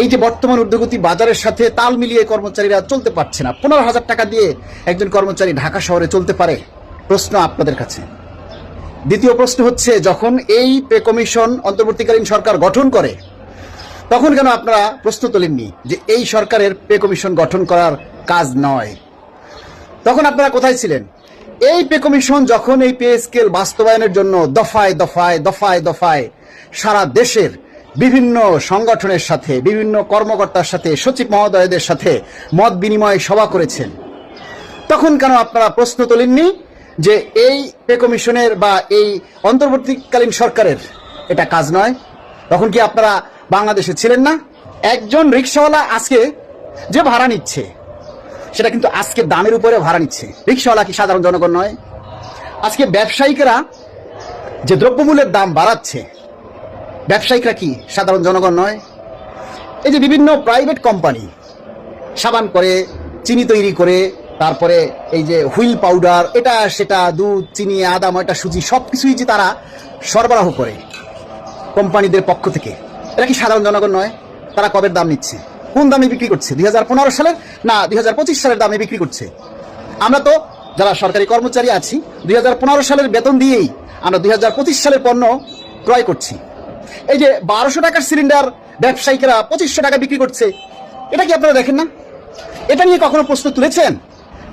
এই যে বর্তমান ঊর্ধ্বগতি বাজারের সাথে তাল মিলিয়ে কর্মচারীরা চলতে পারছে না। পনেরো হাজার টাকা দিয়ে একজন কর্মচারী ঢাকা শহরে চলতে পারে? প্রশ্ন আপনাদের কাছে। দ্বিতীয় প্রশ্ন হচ্ছে, যখন এই পে কমিশন অন্তর্বর্তীকালীন সরকার গঠন করে, তখন কেন আপনারা প্রশ্ন তোলেননি যে এই সরকারের পে কমিশন গঠন করার কাজ নয়? তখন আপনারা কোথায় ছিলেন? এই পে কমিশন যখন এই পে স্কেল বাস্তবায়নের জন্য দফায় দফায় দফায় দফায় সারা দেশের বিভিন্ন সংগঠনের সাথে, বিভিন্ন কর্মকর্তার সাথে, সচিব মহোদয়দের সাথে মত বিনিময় সভা করেছেন। তখন কেন আপনারা প্রশ্ন তোলেননি যে এই পে কমিশনের বা এই অন্তর্বর্তীকালীন সরকারের এটা কাজ নয়? তখন কি আপনারা বাংলাদেশে ছিলেন না? একজন রিক্সাওয়ালা আজকে যে ভাড়া নিচ্ছে, সেটা কিন্তু আজকে দামের উপরে ভাড়া নিচ্ছে। রিক্সাওয়ালা কি সাধারণ জনগণ নয়? আজকে ব্যবসায়িকরা যে দ্রব্যমূল্যের দাম বাড়াচ্ছে ব্যবসায়িকরা কি সাধারণ জনগণ নয়? এই যে বিভিন্ন প্রাইভেট কোম্পানি সাবান করে, চিনি তৈরি করে, তারপরে এই যে হুইল পাউডার, এটা, সেটা, দুধ, চিনি, আদা, ময়টা, সুজি সব কিছুই যে তারা সরবরাহ করে কোম্পানিদের পক্ষ থেকে। এটা কি সাধারণ জনগণ নয়? তারা কবের দাম নিচ্ছে? কোন দামে বিক্রি করছে? দুই হাজার পনেরো সালের? না, দুই হাজার পঁচিশ সালের দামে বিক্রি করছে। আমরা তো যারা সরকারি কর্মচারী আছি, দুই হাজার পনেরো সালের বেতন দিয়েই আমরা দুই হাজার পঁচিশ সালের পণ্য ক্রয় করছি। এই যে বারোশো টাকার সিলিন্ডার ব্যবসায়িকরা পঁচিশশো টাকা বিক্রি করছে, এটা কি আপনারা দেখেন না? এটা নিয়ে কখনো প্রশ্ন তুলেছেন?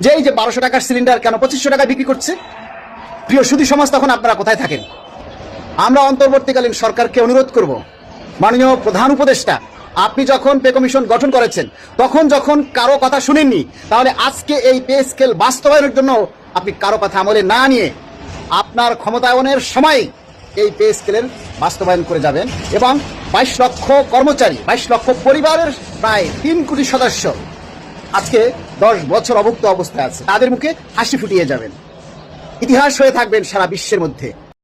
যে এই যে বারোশো টাকার সিলিন্ডার কেন পঁচিশশো টাকা বিক্রি করছে? প্রিয় সুদী সমাজ, তখন আপনারা কোথায় থাকেন? আমরা অন্তর্বর্তীকালীন সরকারকে অনুরোধ করব, মাননীয় প্রধান উপদেষ্টা, আপনি যখন পে কমিশন গঠন করেছেন, তখন যখন কারও কথা শুনেননি, তাহলে আজকে এই পে স্কেল বাস্তবায়নের জন্য আপনি কারও কথা আমলে না নিয়ে আপনার ক্ষমতায়নের সময় এই পে স্কেলের বাস্তবায়ন করে যাবেন এবং বাইশ লক্ষ কর্মচারী, বাইশ লক্ষ পরিবারের প্রায় তিন কোটি সদস্য আজকে দশ বছর অভুক্ত অবস্থায় আছে। তাদের মুখে হাসি ফুটিয়ে যাবেন। ইতিহাস হয়ে থাকবেন সারা বিশ্বের মধ্যে।